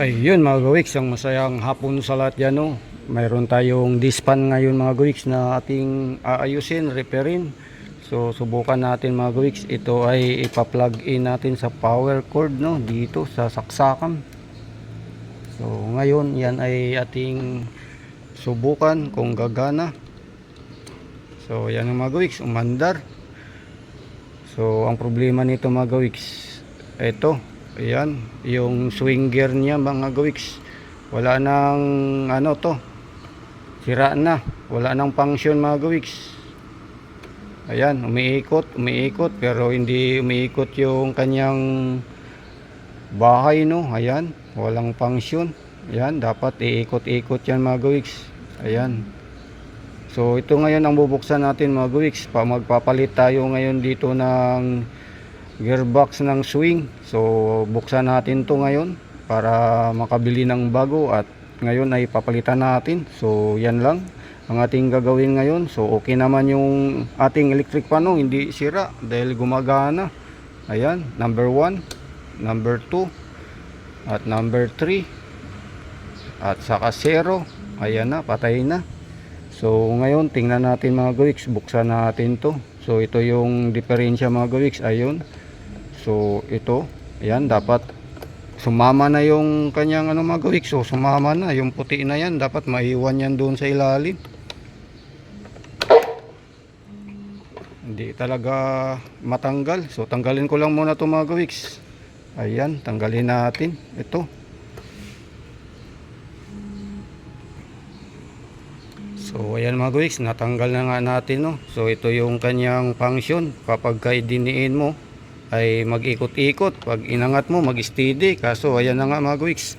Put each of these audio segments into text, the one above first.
Ayun mga gawiks, ang masayang hapon sa lahat yan no. Mayroon tayong dispan ngayon mga gawiks na ating aayusin, repairin. So subukan natin mga gawiks, ito ay ipa-plug in natin sa power cord no dito sa saksakan. So ngayon yan ay ating subukan kung gagana. So yan ang mga gawiks, umandar. So ang problema nito mga gawiks, ito, ayan, yung swing gear niya mga gawiks. Wala nang ano to. Sira na. Wala nang function mga gawiks. Ayan, umiikot, umiikot pero hindi umiikot yung kanyang bahay no. Ayan, walang function. Ayan, dapat iikot-ikot yan mga gawiks. Ayan. So ito ngayon ang bubuksan natin mga gawiks. Pa magpapalit tayo ngayon dito ng gearbox ng swing. So buksan natin to ngayon para makabili ng bago at ngayon ay papalitan natin. So yan lang ang ating gagawin ngayon. So okay naman yung ating electric pan no, hindi sira dahil gumagana. Ayan, number 1, number 2, at number 3, at saka 0. Ayan na, patay na. So ngayon tingnan natin mga gawiks, buksan natin to. So ito yung diferensya mga gawiks, ayun. So ito, ayan dapat sumama na yung kanyang ano mga gawiks. So sumama na yung puti na yan, dapat maiwan yan doon sa ilalim. Hindi talaga matanggal. So tanggalin ko lang muna to mga gawiks. Ayan, tanggalin natin. Ito. So ayan mga guys, natanggal na nga natin no. So ito yung kanyang function kapag kay diniin mo ay mag-ikot-ikot. Pag inangat mo mag-steady. Kaso ayan na nga mga guys.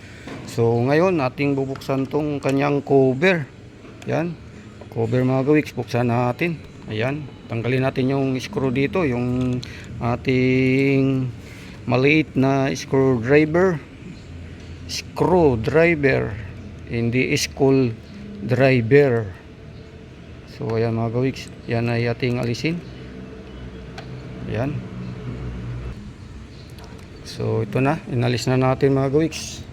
So ngayon ating bubuksan tong kanyang cover. Yan. Cover mga guys, buksan natin. Ayan. Tanggalin natin yung screw dito, yung ating maliit na screwdriver. Screwdriver. Hindi school driver. So ayan mga gawiks, yan ay ating alisin. Ayan. So ito na, inalis na natin mga gawiks.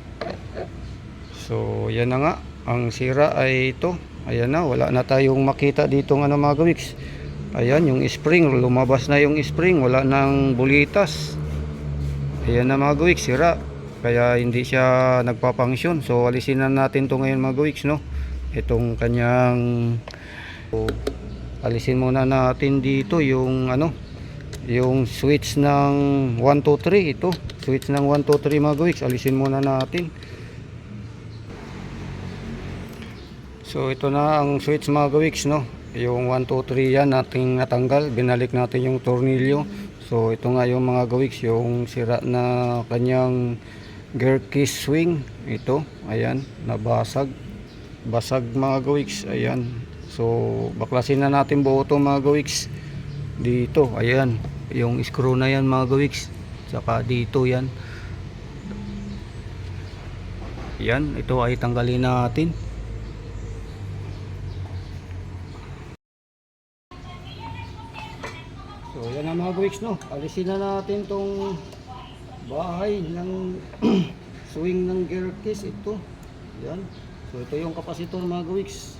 So yan na nga, ang sira ay ito. Ayan na, wala na tayong makita dito ng ano mga gawiks. Ayan, yung spring, lumabas na yung spring, wala nang bulitas. Ayan na mga gawiks, sira. Kaya hindi siya nagpapangsyon. So alisin na natin to ngayon mga gawiks, no? Itong kanyang So, alisin muna natin dito yung ano yung switch ng 1 2 3 ito. Switch ng 1 2 3 mga gawiks alisin muna natin. So ito na ang switch mga gawiks no? Yung 1 2 3 yan nating natanggal. Binalik natin yung tornilyo. So ito nga yung mga gawiks yung sira na kanyang gear case swing. Ito ayan nabasag. Basag mga gawiks ayan. So, baklasin na natin buo ito mga gawiks. Dito, ayan. Yung screw na yan mga gawiks. Saka dito yan. Yan, ito ay tanggalin natin. So, yan na mga gawiks no. Alisin na natin tong bahay ng swing ng gear case ito. Yan. So, ito yung kapasitor mga gawiks.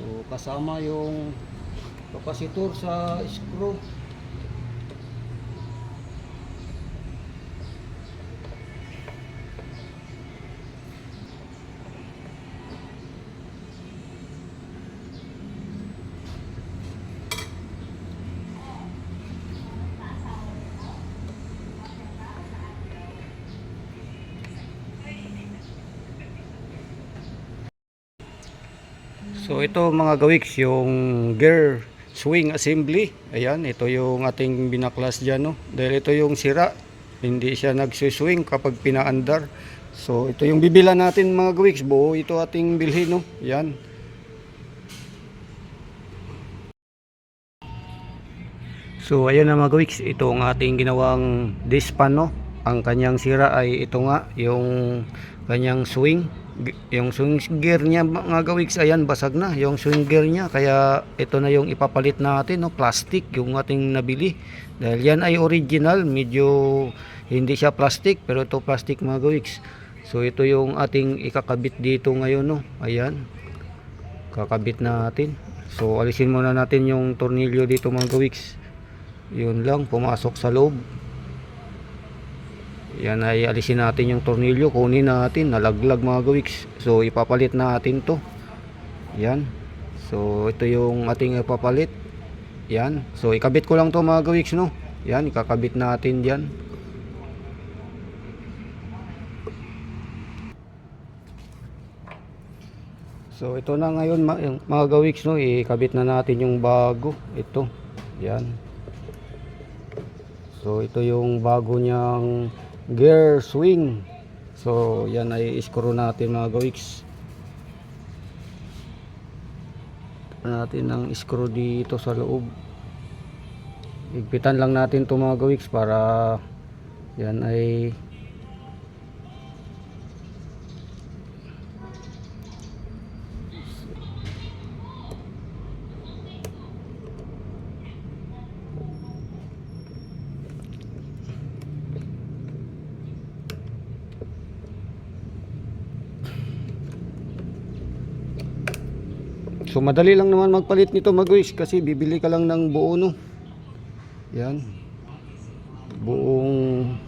So kasama yung kapasitor sa screw. So ito mga gawiks, yung gear swing assembly. Ayan, ito yung ating binaklas dyan. No? Dahil ito yung sira, hindi siya nagsuswing kapag pinaandar. So ito yung bibila natin mga gawiks. Buo ito ating bilhin. No? Ayan. So ayan na mga gawiks, ito ang ating ginawang dispan. No? ang kanyang sira ay ito nga yung kanyang swing yung swing gear niya mga gawiks ayan basag na. Yung swing gear niya kaya ito na yung ipapalit natin no? Plastic yung ating nabili. Dahil yan ay original medyo hindi siya plastic pero ito plastic mga gawiks. So ito yung ating ikakabit dito ngayon no? Ayan. Kakabit natin. So alisin muna natin yung tornilyo dito mga gawiks. Yun lang pumasok sa loob yan ay alisin natin yung tornilyo. Kunin natin. Nalaglag mga gawiks so ipapalit natin to. Yan. So ito yung ating ipapalit. Yan. So ikabit ko lang to mga gawiks no? Yan. Ikakabit natin dyan. So ito na ngayon mga gawiks no, ikabit na natin yung bago. Ito. Yan. So ito yung bago niyang gear swing. So yan ay screw natin mga gawiks. natin ng screw dito sa loob. Igpitan lang natin to mga gawiks para yan ay So madali lang naman magpalit nito mag-wish kasi bibili ka lang ng buo no. Yan. Buong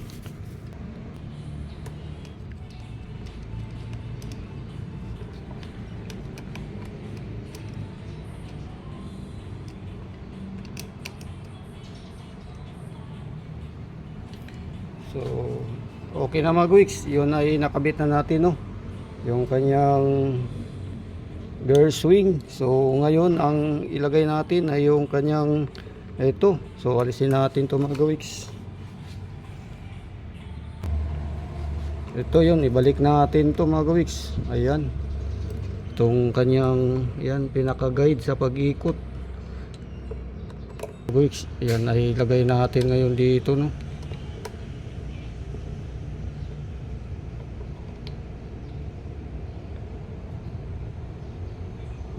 So okay na mag-wicks. Yun ay nakabit na natin no. Yung kanyang gear swing. So ngayon ang ilagay natin ay yung kanyang ito. So alisin natin to mga gawiks. Ito yun, ibalik natin to mga gawiks. Ayan. Itong kanyang yan pinaka guide sa pag-ikot. Gawiks, ayan ay ilagay natin ngayon dito no.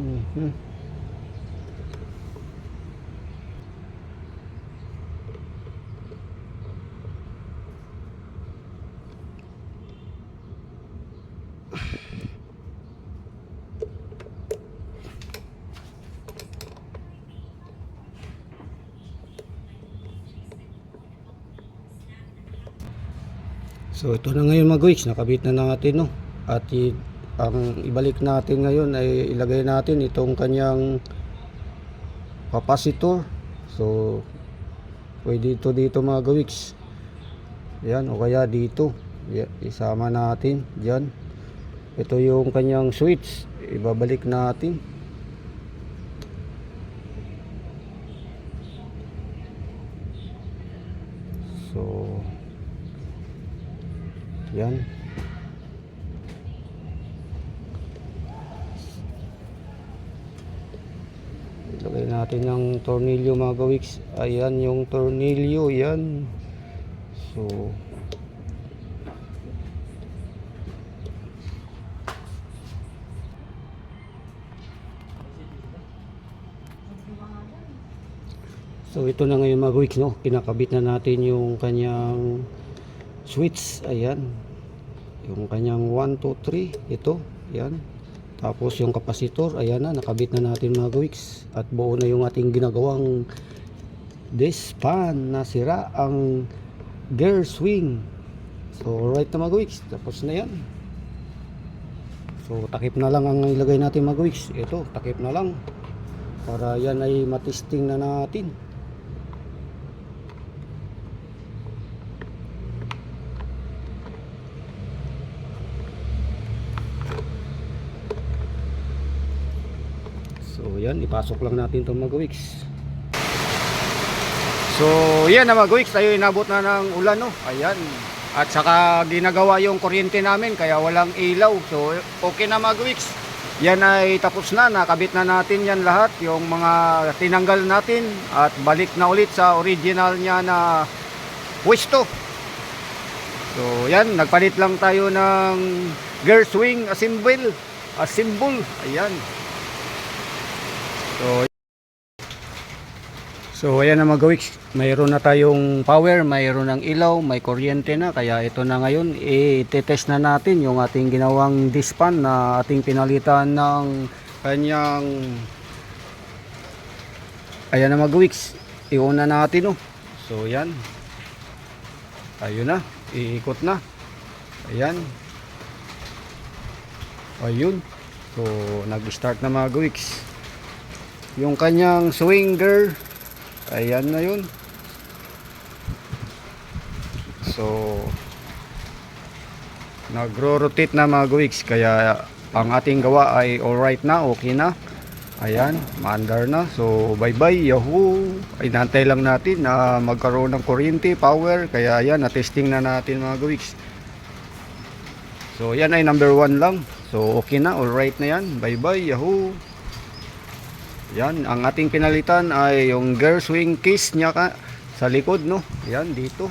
Mhm. So ito na ngayon mga guys, nakabit na natin no. At ang ibalik natin ngayon ay ilagay natin itong kanyang capacitor. So pwede ito dito mga gawiks. Yan o kaya dito. Ya- Isama natin diyan. Ito yung kanyang switch. Ibabalik natin. So yan. Ilagay natin yung tornilyo mga gawiks. Ayan yung tornilyo. Yan. So, So ito na ngayon mga gawiks no. Kinakabit na natin yung kanyang switch. Ayan. Yung kanyang 1, 2, 3. Ito. Yan. Tapos yung kapasitor, ayan na, nakabit na natin mga gawiks. At buo na yung ating ginagawang dispan na sira ang gear swing. So alright na mga gawiks, tapos na yan. So takip na lang ang ilagay natin mga gawiks. Ito, takip na lang. Para yan ay matisting na natin. So yan, ipasok lang natin itong mga gawiks. So yan na mga gawiks, tayo inabot na ng ulan no. Ayan. At saka ginagawa yung kuryente namin kaya walang ilaw. So okay na mga gawiks. Yan ay tapos na, nakabit na natin yan lahat. Yung mga tinanggal natin at balik na ulit sa original niya na pwesto. So yan, nagpalit lang tayo ng gear swing assemble. Assemble. Ayan. So So ayan na mga gawiks, mayroon na tayong power, mayroon ng ilaw, may kuryente na kaya ito na ngayon i-test na natin yung ating ginawang dispan na ating pinalitan ng kanyang ayan na mga gawiks, iuna natin oh. So yan. Ayun na, iikot na. Ayan. Ayun. So nag-start na mga gawiks. Yung kanyang swinger Ayan na yun. So, nagro-rotate na mga gawiks. Kaya, ang ating gawa ay alright na, okay na. Ayan, maandar na. So, bye-bye, yahoo! Ay, nantay lang natin na magkaroon ng kuryente, power. Kaya, ayan, na-testing na natin mga gawiks. So, yan ay number one lang. So, okay na, alright na yan. Bye-bye, yahoo! Yan, ang ating pinalitan ay yung gear swing case niya ka sa likod, no? Yan, dito.